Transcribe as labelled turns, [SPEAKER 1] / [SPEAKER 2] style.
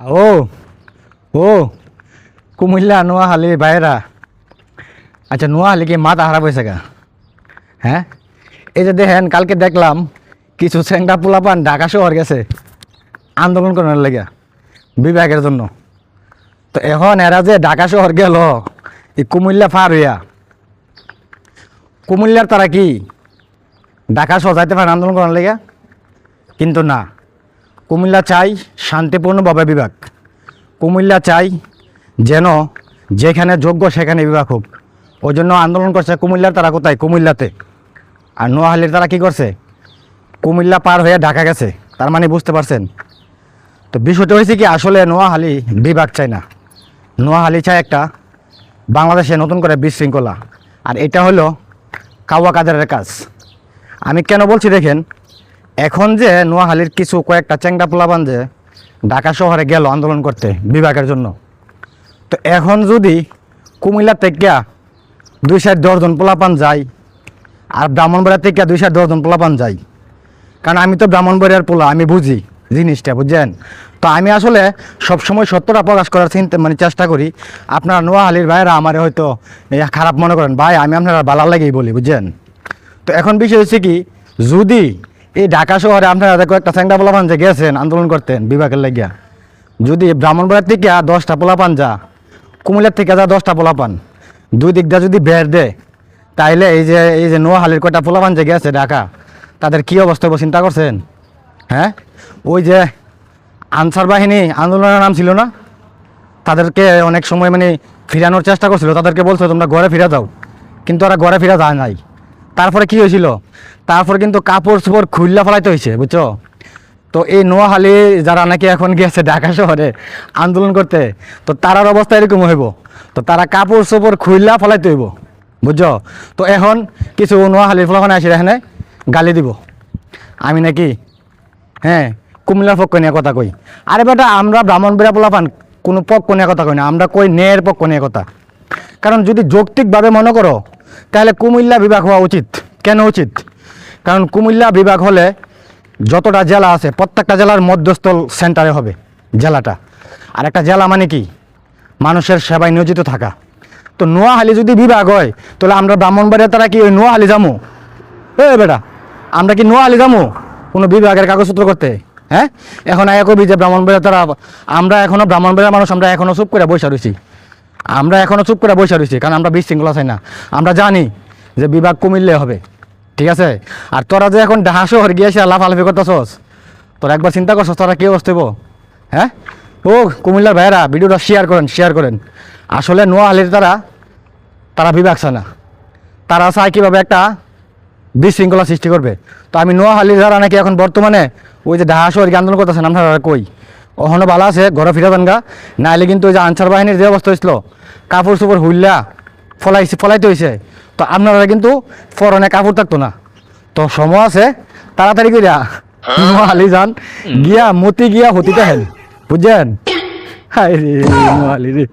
[SPEAKER 1] ও ও, কুমিল্লা নোয়াখালী বাইরা। আচ্ছা নোয়াখালী কি মাথা খারাপ হয়েছে গা হ্যাঁ? এই যে দেখেন, কালকে দেখলাম কিছু চেংটা পোলাপান ঢাকা শহর গেছে, আন্দোলন করার লেগে, বিভাগের জন্য। তো এখন এরা যে ঢাকা শহর গেল, এই কুমিল্লা পার হইয়া। কুমিল্লার তারা কি? ঢাকা শহর যাইতে পারে আন্দোলন করার লেগে? কিন্তু না। কুমিল্লা চাই শান্তিপূর্ণভাবে বিভাগ। কুমিল্লা চাই যেন যেখানে যোগ্য সেখানে বিভাগ হোক। ওই জন্য আন্দোলন করছে কুমিল্লার তারা কোথায়? কুমিল্লাতে। আর নোয়াখালীর তারা কি করছে? কুমিল্লা পার হয়ে ঢাকা গেছে। তার মানে বুঝতে পারছেন? তো বিষয়টা হয়েছে কি, আসলে নোয়াহালি বিভাগ চাই না। নোয়াহালি চাই একটা বাংলাদেশে নতুন করে বিশৃঙ্খলা। আর এটা হলো কাওয়া কাদারের কাজ। আমি কেন বলছি দেখেন এখন যে নোয়াহালির কিছু কয়েকটা চেংটা পোলাবান যে ঢাকা শহরে গেল আন্দোলন করতে বিভাগের জন্য। তো এখন যদি কুমিল্লা থেকে দুই সাইড দশজন পোলাপান যায় আর ব্রাহ্মণবাড়িয়া থেকে দুই সাইড দশজন পোলাপান যায়, কারণ আমি তো ব্রাহ্মণবাড়িয়ার পোলা, আমি বুঝি জিনিসটা, বুঝছেন? তো আমি আসলে সবসময় সত্যটা প্রকাশ করার চিন্তা মানে চেষ্টা করি, আপনারা নোয়াহালির ভাইরা আমার হয়তো খারাপ মনে করেন, ভাই, আমি আপনারা ভালো লাগেই বলি, বুঝছেন? তো এখন বিষয় হচ্ছে কি, যদি এই ঢাকা শহরে আপনারা দেখো একটা স্যাংটা পোলাপান যে গেছেন, আন্দোলন করতেন, বিভাগের লাগিয়া। যদি ব্রাহ্মণবাড়িয়ার থেকে দশটা পোলাপান যা, কুমিল্লার থেকে যা দশটা পোলাপান, দুই দিক দিয়ে যদি বের দেয়, তাইলে এই যে এই যে নোয়াখালীর কয়টা পোলাপান যে গেছে ঢাকা, তাদের কি অবস্থা হবে চিন্তা করছেন? হ্যাঁ? ওই যে আনসার বাহিনী আন্দোলনের নাম ছিল না? তাদেরকে অনেক সময় মানে ফিরানোর চেষ্টা করছিল। তাদেরকে বলছো, তোমরা ঘরে ফিরে যাও। কিন্তু ওরা ঘরে ফিরে যায় নাই। তারপরে কি হয়েছিল? তারপরে কিন্তু কাপড় চোপড় খুললা ফেলাইতে হয়েছে, বুঝছ? তো এই নোয়াখালী যারা নাকি এখন গিয়েছে ঢাকা শহরে আন্দোলন করতে, তো তারার অবস্থা এরকম হইব। তো তারা কাপড় চোপড় খুললা ফেলাইতে হইব, বুঝছ? তো এখন কিছু নোয়াখালীর ফলাফানে আসি এখানে, গালি দিব। আমি নাকি হ্যাঁ কুমিল্লার পক্ষ নিয়ে কথা কই। আরে বেটা, আমরা ব্রাহ্মণবেড়া পোলাপান কোনো পক্ষ নিয়ে কথা কই না, আমরা কই ন্যায়ের পক্ষ নিয়ে কথা। কারণ যদি যৌক্তিকভাবে মনে করো তাহলে কুমিল্লা বিভাগ হওয়া উচিত। কেন উচিত? কারণ কুমিল্লা বিভাগ হলে যতটা জেলা আছে, প্রত্যেকটা জেলার মধ্যস্থল সেন্টারে হবে জেলাটা। আর একটা জেলা মানে কি? মানুষের সেবায় নিয়োজিত থাকা। তো নোয়াহালি যদি বিভাগ হয়, তাহলে আমরা ব্রাহ্মণবাড়িয়া তারা কি ওই নোয়াখালী যাব এ বেটা, আমরা কি নোয়াখালী যাব কোনো বিভাগের কাগজপত্র করতে? হ্যাঁ? এখন আয়া কবি যে ব্রাহ্মণবাড়িয়া তারা আমরা এখনও ব্রাহ্মণবাড়িয়ার মানুষ, আমরা এখনও চুপ করে বসে রয়েছি। আমরা এখনও চুপ করে বসে রয়েছি, কারণ আমরা বিশৃঙ্খলা চাই না। আমরা জানি যে বিভাগ কমিলে হবে, ঠিক আছে? আর তোরা যে এখন ডাহা শহর গিয়েছে লাফালাফি করতেছস, তোরা একবার চিন্তা করছস তোরা কি অবস্থা হইব? হ্যাঁ? ও, কুমিল্লার ভাইয়েরা, ভিডিওটা শেয়ার করেন শেয়ার করেন। আসলে নোয়াখালীর তারা তারা বিভাগ চায় না। তারা চায় কীভাবে একটা বিশৃঙ্খলা সৃষ্টি করবে। তো আমি নোয়াখালী যারা নাকি এখন বর্তমানে ওই যে ঢাকা শহরকে আন্দোলন করতেছেন, আপনারা কই? ওখানে বালা আছে ঘরে ফিরে যান নাইলে কিন্তু ওই যে আনসার বাহিনীর যে অবস্থা হয়েছিল কাপড় চোপড় হুইল্লা ফলাইছে ফলাইতে হয়েছে তো আপনারা কিন্তু ফরনে কাপড় থাকতো না। তো সময় আছে তাড়াতাড়ি করিয়া নোয়াখালী যান গিয়া মতি গিয়া হতিতে হেল। বুঝছেন? হাই রে নোয়াখালী রে।